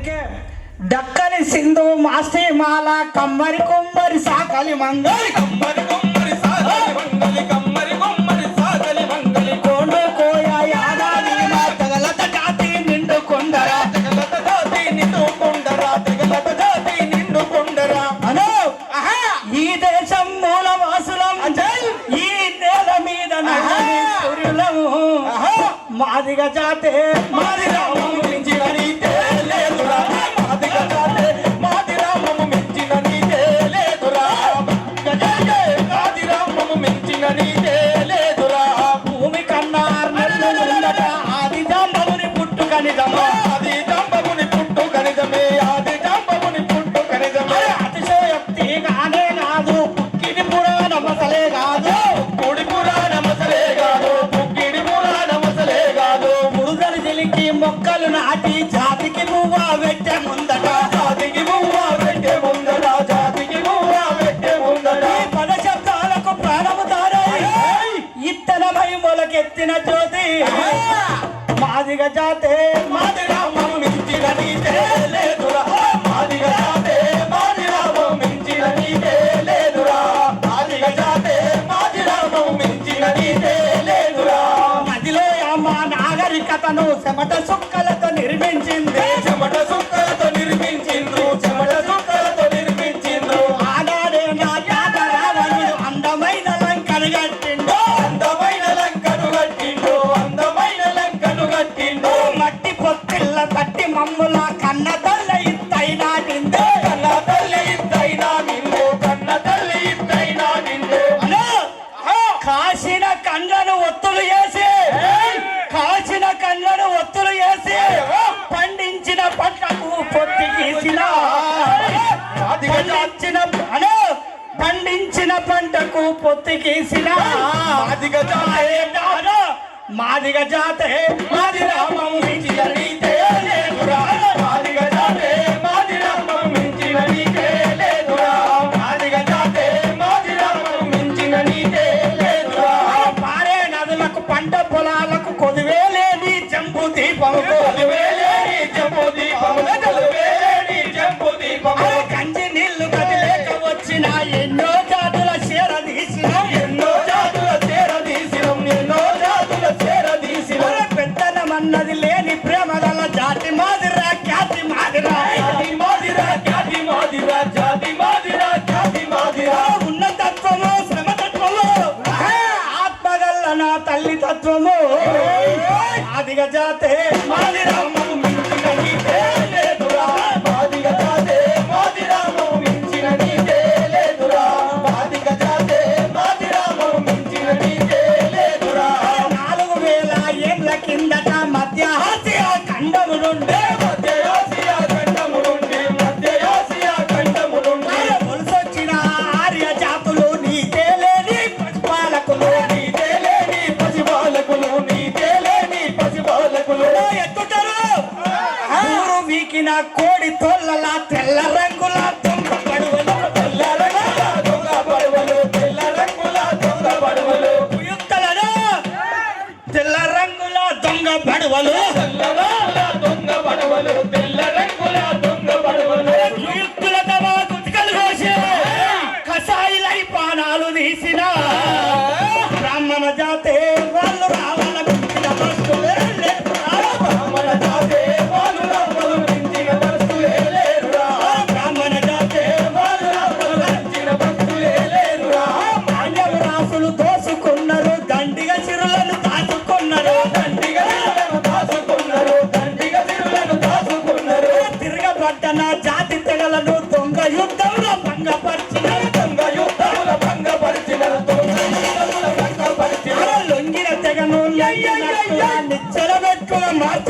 అందుకే దక్కని సింధు మాస్తి మాల కమ్మరి కుమ్మరి సాకలి మంగలి కమ్మరి కుమ్మరి సాకలి మంగలి కమ్మరి కుమ్మరి సాకలి మంగలి కోండు కోయ యాదాది తగలత జాతి నిండు కొండరా. తగలత జాతి నిండు కొండరా. తగలత జాతి నిండు కొండరా. అనో అహా ఈ దేశం మూల వాసులం ఈ నేల మీద సూర్యులము. మాదిగ జాతే. మాదిగా మొక్కలు నాటి జాతికి పువ్వ పెట్టే ముందట. జాతికి పువ్వ పెట్టే ముందట. జాతికి పువ్వ పెట్టే ముందట. పద శబ్దాలకు ప్రాణము దారాయి ఇత్తనమై మొలకెత్తిన జ్యోతి. మాదిగ జాతే చెమట సుక్కల పండించిన పండించిన పంటకు పొత్తి కేసిన జాతే మాదిగ జాతే మాది రామం విజయ మాదిరా జాతి మాదిరా ఉన్న తత్వము శ్రమ తత్వము ఆత్మగల్ల తల్లి తత్వము. ఆదిగ జాతే మించిన నీతే నా కోడి తోళ్ళలా తెల్ల రంగుల దొంగ పడవలు తెల్ల రంగుల దొంగ పడవలు పుయుక్తలలో తెల్ల రంగుల పానాలు తీసినా పట్టణ జాతి తెగలను దొంగ యుద్ధంలో భంగపరిచిన దొంగ యుద్ధంలో భంగపరిచిన లొంగిన తెగను నిచ్చల పెట్టుగా మార్చ